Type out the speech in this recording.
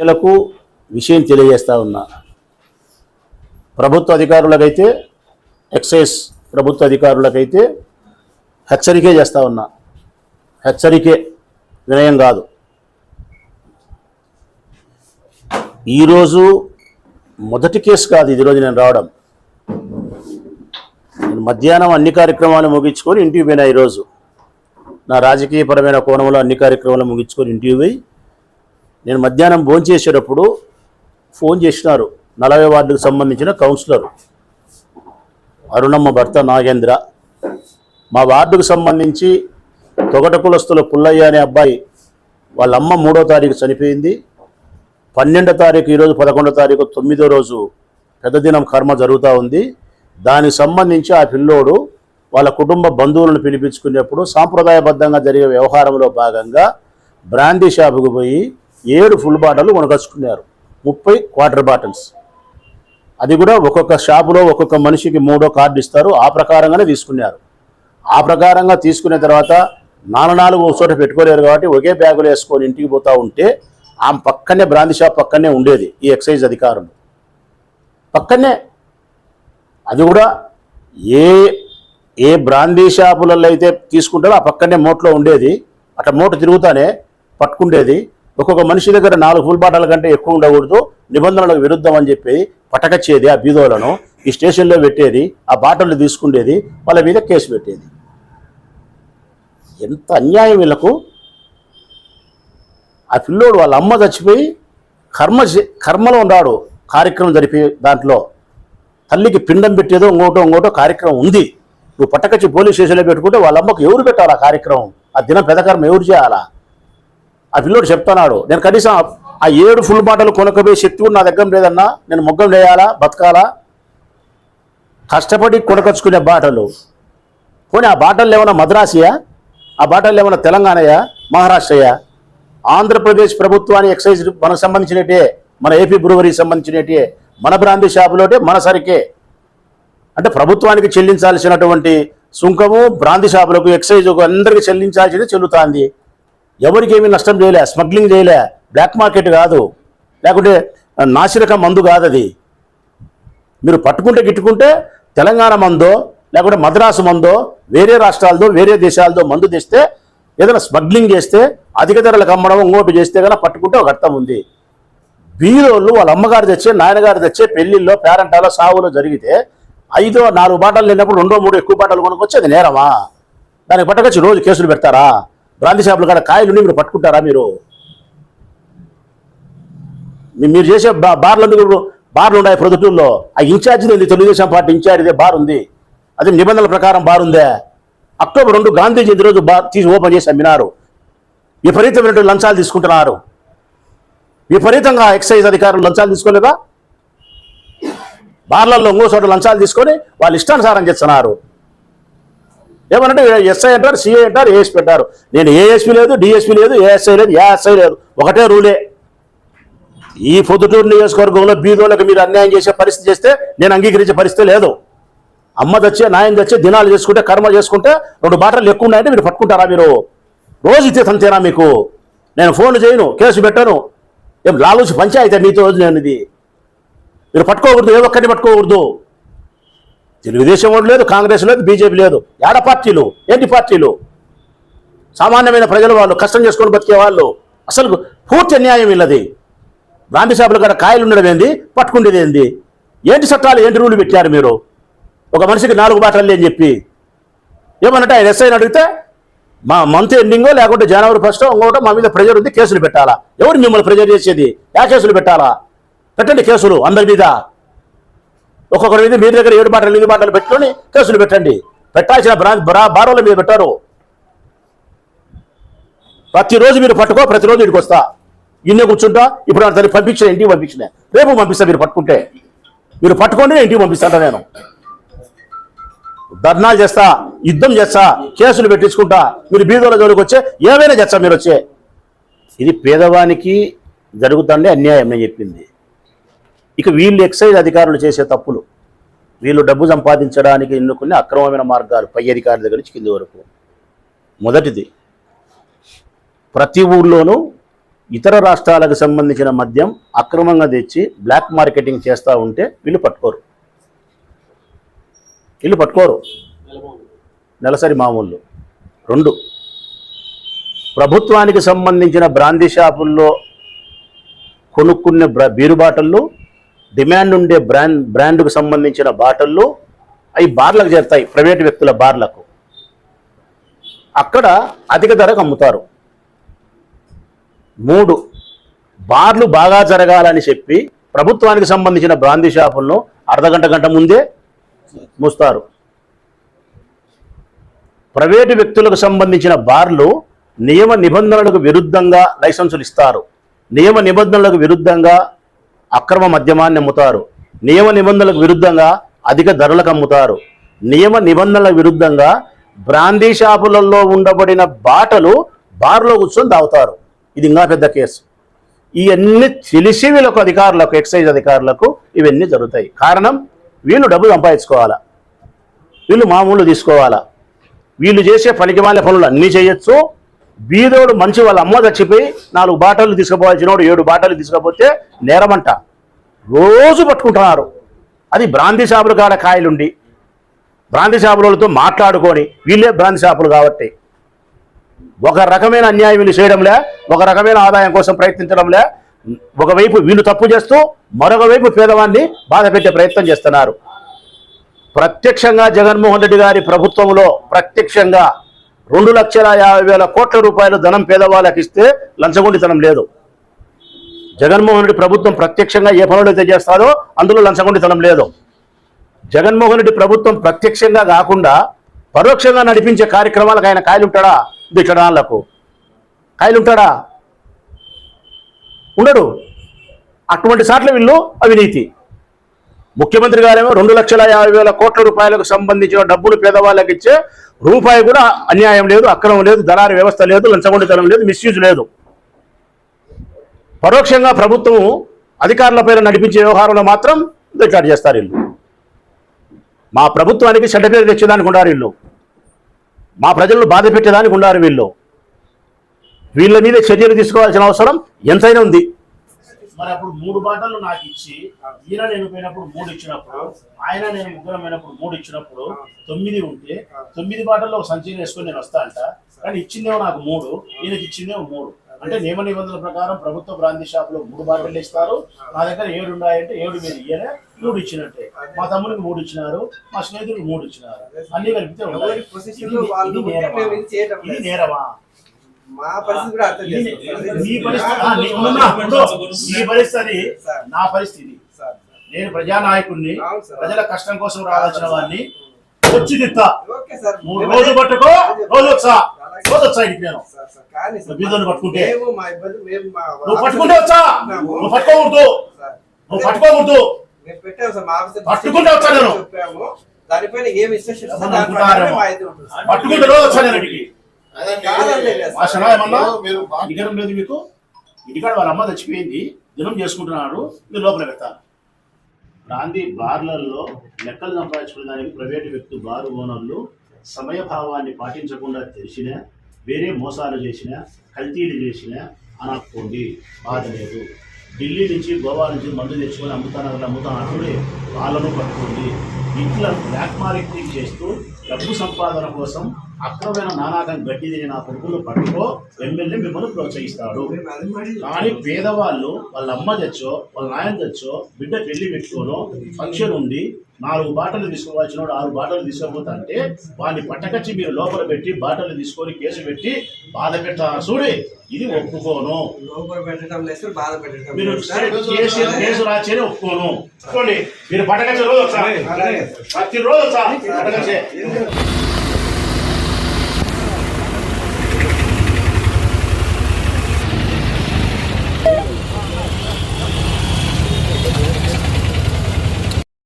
ప్రజలకు విషయం తెలియజేస్తా ఉన్నా. ప్రభుత్వ అధికారులకైతే ఎక్సైజ్ ప్రభుత్వ అధికారులకైతే హెచ్చరికే చేస్తా ఉన్నా. హెచ్చరికే వినయం కాదు. ఈరోజు మొదటి కేసు కాదు ఇది రోజు నేను రావడం. నేను మధ్యాహ్నం అన్ని కార్యక్రమాలు ముగించుకొని ఇంటికి పోయినా ఈరోజు. నా రాజకీయపరమైన కోణంలో అన్ని కార్యక్రమాలు ముగించుకొని ఇంటికి పోయి నేను మధ్యాహ్నం భోజనం చేసేటప్పుడు ఫోన్ చేసినారు నలభై వార్డుకు సంబంధించిన కౌన్సిలర్. అరుణమ్మ భర్త నాగేంద్ర. మా వార్డుకు సంబంధించి తొగట కులస్తుల పుల్లయ్య అనే అబ్బాయి వాళ్ళ అమ్మ మూడో తారీఖు చనిపోయింది. పన్నెండో తారీఖు ఈరోజు పదకొండో తారీఖు తొమ్మిదో రోజు పెద్ద దినం కర్మ జరుగుతూ ఉంది. దానికి సంబంధించి ఆ పిల్లోడు వాళ్ళ కుటుంబ బంధువులను పిలిపించుకునేప్పుడు సాంప్రదాయబద్ధంగా జరిగే వ్యవహారంలో భాగంగా బ్రాందీ షాపుకు పోయి ఏడు ఫుల్ బాటిల్ కొనగచ్చుకున్నారు ముప్పై క్వార్టర్ బాటిల్స్. అది కూడా ఒక్కొక్క షాపులో ఒక్కొక్క మనిషికి మూడో కార్డు ఇస్తారు. ఆ ప్రకారంగానే తీసుకున్నారు. ఆ ప్రకారంగా తీసుకున్న తర్వాత నాలుగు నాలుగు చోట పెట్టుకోలేరు కాబట్టి ఒకే బ్యాగులు వేసుకొని ఇంటికి పోతూ ఉంటే ఆమె పక్కనే బ్రాంతి షాప్ పక్కనే ఉండేది ఈ ఎక్సైజ్ అధికారులు. పక్కనే. అది కూడా ఏ ఏ బ్రాందీ షాపులలో అయితే తీసుకుంటారో ఆ పక్కనే మోట్లో ఉండేది. అట్లా మోట తిరుగుతానే పట్టుకుండేది. ఒక్కొక్క మనిషి దగ్గర నాలుగు ఫుల్ బాటల కంటే ఎక్కువ ఉండకూడదు. నిబంధనలకు విరుద్ధం అని చెప్పి పట్టకచ్చేది ఆ బీదోలను ఈ స్టేషన్లో పెట్టేది ఆ బాటలు తీసుకుండేది వాళ్ళ మీద కేసు పెట్టేది. ఎంత అన్యాయం వీళ్ళకు. ఆ పిల్లోడు వాళ్ళ అమ్మ చచ్చిపోయి కర్మ కర్మలో ఉన్నాడు. కార్యక్రమం జరిపే దాంట్లో. తల్లికి పిండం పెట్టేదో ఇంకోటో ఇంకోటో కార్యక్రమం ఉంది. నువ్వు పట్టకచ్చి పోలీస్ స్టేషన్లో పెట్టుకుంటే వాళ్ళ అమ్మకు ఎవరు పెట్టాలి ఆ కార్యక్రమం? ఆ దినం పెదకర్మ ఎవరు చేయాలా? ఆ పిల్లోడు చెప్తున్నాడు నేను కనీసం ఆ- ఏడు ఫుల్ బాటలు కొనుక్కపోయే శక్తి కూడా నా దగ్గర లేదన్నా నేను మొగ్గం లేయాలా బతకాలా? కష్టపడి కొనకొచ్చుకునే బాటలు. పోనీ ఆ బాటలు ఏమైనా మద్రాసియా? ఆ బాటలు ఏమైనా తెలంగాణయా? మహారాష్ట్రయా? ఆంధ్రప్రదేశ్ ప్రభుత్వానికి ఎక్సైజ్ మనకు సంబంధించినట్టే మన ఏపీ బ్రూవరీకి సంబంధించినట్టే మన బ్రాంది షాపులోటే మన సరికే. అంటే ప్రభుత్వానికి చెల్లించాల్సినటువంటి సుంకము బ్రాంది షాపులకు ఎక్సైజ్ అందరికీ చెల్లించాల్సింది చెల్లుతాంది. ఎవరికి నష్టం చేయలే స్మగ్లింగ్ చేయలే బ్లాక్ మార్కెట్ కాదు. లేకుంటే నాసిరక మందు కాదు అది మీరు పట్టుకుంటే గిట్టుకుంటే తెలంగాణ మందో లేకుంటే మద్రాసు మందో వేరే రాష్ట్రాలతో వేరే దేశాలతో మందు తెస్తే ఏదైనా స్మగ్లింగ్ చేస్తే అధిక ధరలకు అమ్మడం ఇంకోటి చేస్తే కనుక పట్టుకుంటే ఒక అర్థం ఉంది. బీరోళ్ళు వాళ్ళ అమ్మగారు తెచ్చే నాయనగారు తెచ్చే పెళ్ళిల్లో పేరంటాలో సావులో జరిగితే ఐదో నాలుగు బాటలు లేనప్పుడు రెండో మూడు ఎక్కువ బాటలు కొనుక్కొచ్చి అది నేరమా? దానికి పట్టకొచ్చి రోజు కేసులు పెడతారా? బ్రాంతి షాపులు కాడ కాయలుండి మీరు పట్టుకుంటారా మీరు? మీరు చేసే బా- బార్లు ఎందుకు బార్లు ఉన్నాయి ప్రొద్దుటూరులో? ఆ ఇన్ఛార్జ్ ఉంది తెలుగుదేశం పార్టీ ఇన్ఛార్జ్దే బార్ ఉంది. అది నిబంధనల ప్రకారం బార్ ఉందే. అక్టోబర్ రెండు గాంధీ జయంతి రోజు బార్ తీసి ఓపెన్ చేసి అమ్మినారు. విపరీతమైనటువంటి లంచాలు తీసుకుంటున్నారు. విపరీతంగా ఎక్సైజ్ అధికారులు లంచాలు తీసుకోలేదా? బార్లలో ఇంకో చోట లంచాలు తీసుకొని వాళ్ళు ఇష్టానుసారం చేస్తున్నారు. ఏమనంటే ఎస్ఐ అంటారు సిఐ అంటారు ఏఎస్పీ అంటారు. నేను ఏఎస్పీ లేదు డిఎస్పీ లేదు ఏఎస్ఐ లేదు ఏఎస్ఐ లేదు. ఒకటే రూలే. ఈ పొద్దుటూరు నియోజకవర్గంలో బీదోళ్ళకి మీరు అన్యాయం చేసే పరిస్థితి చేస్తే నేను అంగీకరించే పరిస్థితి లేదు. అమ్మ తెచ్చే నాయం తెచ్చే దినాలు చేసుకుంటే కర్మ చేసుకుంటే రెండు బాటలు ఎక్కువ ఉన్నాయంటే మీరు పట్టుకుంటారా మీరు? రోజు ఇచ్చే తంతేనా మీకు? నేను ఫోన్ చేయను కేసు పెట్టను. ఏం లాలూచి పంచాయతీ మీతో రోజు నేను ఇది. మీరు పట్టుకోకూడదు ఏ ఒక్కరిని పట్టుకోకూడదు. తెలుగుదేశం వాడు లేదు కాంగ్రెస్ లేదు బీజేపీ లేదు. ఏడ పార్టీలు? ఏంటి పార్టీలు? సామాన్యమైన ప్రజలు వాళ్ళు కష్టం చేసుకొని బతికే వాళ్ళు. అసలు పూర్తి అన్యాయం వీళ్ళది గాంధీ షాపుల కాడ కాయలు ఉండడం ఏంది? పట్టుకుండేది ఏంది? ఏంటి చట్టాలు? ఏంటి రూలు పెట్టారు మీరు? ఒక మనిషికి నాలుగు బాటలు అని చెప్పి. ఏమన్నట్టు ఆయన ఎస్ఐని అడిగితే మా మంత్ ఎండింగో లేకుంటే జనవరి ఫస్ట్ ఇంకోటో మా మీద ప్రెజర్ ఉంది కేసులు పెట్టాలా? ఎవరు మిమ్మల్ని ప్రెజర్ చేసేది? యా కేసులు పెట్టాలా? పెట్టండి కేసులు అందరి మీద. ఒక్కొక్కరి మీద మీ దగ్గర ఏడు బాటలు ఎనిమిది బాటలు పెట్టుకొని కేసులు పెట్టండి. పెట్టాల్సిన బ్రాంచ్ బ్రా బారోల మీద పెట్టారు. ప్రతిరోజు మీరు పట్టుకో ప్రతిరోజు ఇక్కడికి వస్తా. ఇన్నే కూర్చుంటా ఇప్పుడు అతన్ని పంపించిన ఇంటికి పంపించిన. రేపు పంపిస్తా మీరు పట్టుకుంటే. మీరు పట్టుకోండి నేను ఇంటికి పంపిస్తాను నేను. ధర్నాలు చేస్తా యుద్ధం చేస్తా కేసులు పెట్టించుకుంటా. మీరు బీదోల జోలికి వచ్చే ఏమైనా చేస్తా మీరు వచ్చే. ఇది పేదవానికి జరుగుతుండే అన్యాయం నేను చెప్పింది. ఇక వీళ్ళు ఎక్సైజ్ అధికారులు చేసే తప్పులు. వీళ్ళు డబ్బు సంపాదించడానికి ఎన్నుకునే అక్రమమైన మార్గాలు పై అధికారుల దగ్గర నుంచి కింది వరకు. మొదటిది ప్రతి ఊర్లోనూ ఇతర రాష్ట్రాలకు సంబంధించిన మద్యం అక్రమంగా తెచ్చి బ్లాక్ మార్కెటింగ్ చేస్తూ ఉంటే వీళ్ళు పట్టుకోరు. వీళ్ళు పట్టుకోరు. నెలసరి మామూలు. రెండు ప్రభుత్వానికి సంబంధించిన బ్రాందీ షాపుల్లో కొనుక్కునే బ్ర- బీరు బాటళ్ళు డిమాండ్ ఉండే బ్రాండ్ బ్రాండ్కు సంబంధించిన బాటళ్ళు అవి బార్లకు చేరుతాయి ప్రైవేట్ వ్యక్తుల బార్లకు. అక్కడ అధిక ధరకు అమ్ముతారు. మూడు బార్లు బాగా జరగాలని చెప్పి ప్రభుత్వానికి సంబంధించిన బ్రాందీ షాపులను అర్ధగంట గంట ముందే మూస్తారు. ప్రైవేటు వ్యక్తులకు సంబంధించిన బార్లు నియమ నిబంధనలకు విరుద్ధంగా లైసెన్సులు ఇస్తారు. నియమ నిబంధనలకు విరుద్ధంగా అక్రమ మద్యమాన్ని అమ్ముతారు. నియమ నిబంధనలకు విరుద్ధంగా అధిక ధరలకు అమ్ముతారు. నియమ నిబంధనల విరుద్ధంగా బ్రాందీ షాపులలో ఉండబడిన బాటలు బార్లో కూర్చొని తాగుతారు. ఇది ఇంకా పెద్ద కేసు. ఇవన్నీ తెలిసి వీళ్ళకు అధికారులకు ఎక్సైజ్ అధికారులకు ఇవన్నీ జరుగుతాయి. కారణం వీళ్ళు డబ్బు సంపాదించుకోవాలా? వీళ్ళు మామూలు తీసుకోవాలా? వీళ్ళు చేసే పనికిమాల పనులు అన్నీ చేయొచ్చు. బీదోడు మంచి వాళ్ళ అమ్మ చచ్చిపోయి నాలుగు బాటలు తీసుకుపోవాల్సినోడు ఏడు బాటలు తీసుకపోతే నేరమంట. రోజు పట్టుకుంటున్నారు. అది బ్రాంతి షాపులు కాడ కాయలుండి. బ్రాంతి షాపులతో మాట్లాడుకొని వీళ్ళే బ్రాంతి షాపులు కాబట్టి. ఒక రకమైన అన్యాయం వీళ్ళు చేయడంలే ఒక రకమైన ఆదాయం కోసం ప్రయత్నించడంలే. ఒకవైపు వీళ్ళు తప్పు చేస్తూ మరొక వైపు పేదవాన్ని బాధ పెట్టే ప్రయత్నం చేస్తున్నారు. ప్రత్యక్షంగా జగన్మోహన్ రెడ్డి గారి ప్రభుత్వంలో ప్రత్యక్షంగా రెండు లక్షల యాభై వేల కోట్ల రూపాయలు ధనం పేదవాళ్ళకి ఇస్తే లంచగొండితనం లేదు. జగన్మోహన్ రెడ్డి ప్రభుత్వం ప్రత్యక్షంగా ఏ పనులు అయితే చేస్తారో అందులో లంచగొండితనం లేదు. జగన్మోహన్ రెడ్డి ప్రభుత్వం ప్రత్యక్షంగా కాకుండా పరోక్షంగా నడిపించే కార్యక్రమాలకు ఆయన కాయలుంటాడా? దిట్టడాలకు కాయలుంటాడా? ఉండడు. అటువంటి సార్లు వీళ్ళు అవినీతి. ముఖ్యమంత్రి గారేమో రెండు లక్షల యాభై వేల కోట్ల రూపాయలకు సంబంధించిన డబ్బులు పేదవాళ్ళకి ఇచ్చే రూపాయి కూడా అన్యాయం లేదు అక్రమం లేదు దళారి వ్యవస్థ లేదు లంచగొండితనం లేదు మిస్యూజ్ లేదు. పరోక్షంగా ప్రభుత్వం అధికారుల పేరు నడిపించే వ్యవహారంలో మాత్రం రికార్డు చేస్తారు వీళ్ళు. మా ప్రభుత్వానికి చెడ్డ పేరు తెచ్చేదానికి ఉండారు వీళ్ళు. మా ప్రజలను బాధ పెట్టేదానికి ఉండారు వీళ్ళు. వీళ్ళ మీద చర్యలు తీసుకోవాల్సిన అవసరం ఎంతైనా ఉంది. మరి అప్పుడు మూడు బాటలు నాకు ఇచ్చి ఈయన నేను పోయినప్పుడు మూడు ఇచ్చినప్పుడు ఆయన నేను ముగ్గురం పోయినప్పుడు మూడు ఇచ్చినప్పుడు తొమ్మిది ఉంటే తొమ్మిది బాటల్లో ఒక సంచి వేసుకొని నేను వస్తా అంట. కానీ ఇచ్చిందేమో నాకు మూడు ఈయనకి ఇచ్చిందేమో మూడు. అంటే నియమ నిబంధనల ప్రకారం ప్రభుత్వ బ్రాంతి షాప్లో మూడు బాటలు ఇస్తారు. నా దగ్గర ఏడు ఉన్నాయంటే ఏడు మీద ఇయ్యలే మూడు ఇచ్చినట్టే. మా తమ్ముడికి మూడు ఇచ్చినారు మా స్నేహితుడికి మూడు ఇచ్చినారు. అన్ని కలిపితే ఇది- నేరమా? మా పరిస్థితి కూడా అర్థం. నీ పరిస్థితి నీ- పరిస్థితి సార్. నా పరిస్థితి సార్, నేను ప్రజానాయకుడిని. ప్రజల కష్టం కోసం రావాల్సిన వాడిని వచ్చి తిత్తా ఓకే సార్. మూడు రోజులు పట్టుకో రోజు వచ్చా. రోజు వచ్చా ఇంటికి నేను సార్, సార్, కానీ సార్, బీదోని పట్టుకుంటే? మా మా నువ్వు పట్టుకుంటే వచ్చా. నువ్వు పట్టుకోకూడదు. నువ్వు పట్టుకోకూడదు మా పట్టుకుంటే వచ్చా నేను? దానిపైన. మా. పట్టుకుంటే రోజు వచ్చా నేను ఇంటికి మీరు ఇంటికడం లేదు మీకు. ఇంటికాడ వాళ్ళ అమ్మ చచ్చిపోయింది దినం చేసుకుంటున్నాడు మీరు లోపల పెడతారు. గాంధీ బార్లలో లెక్కలు సంపాదించుకునే దానికి ప్రైవేటు వ్యక్తి బారు ఓనర్లు సమయభావాన్ని పాటించకుండా తెలిసినా వేరే మోసాలు చేసినా కల్తీలు చేసినా అనక్కోండి. బాధ లేదు ఢిల్లీ నుంచి గోవా నుంచి మందు తెచ్చుకొని అమ్ముతాను అమ్ముతానంటే వాళ్ళను పట్టుకోండి. ఇట్లా బ్లాక్ మార్కెటింగ్ చేస్తూ డబ్బు సంపాదన కోసం అక్రమైన నానాకం గడ్డి తిని నా కొడుకులు పట్టుకో ఎమ్మెల్యే మిమ్మల్ని ప్రోత్సహిస్తాడు. కానీ పేదవాళ్ళు వాళ్ళ అమ్మ తెచ్చో వాళ్ళ నాయన తెచ్చో బిడ్డ పెళ్ళి పెట్టుకోనో ఫంక్షన్ ఉంది నాలుగు బాటలు తీసుకోవాల్సిన వాడు ఆరు బాటలు తీసుకోపోతా అంటే వాడిని పట్టకచ్చి మీరు లోపల పెట్టి బాటలు తీసుకొని కేసు పెట్టి బాధ పెట్టారు చూడే. ఇది ఒప్పుకోను. మీరు. కేసు కేసు రాచేనే ఒప్పుకోను. ఒప్పుకోండి మీరు పట్టకచ్చి రోజు వచ్చా అలాగే. సార్. ప్రతి రోజు వచ్చా పట్టకచ్చే.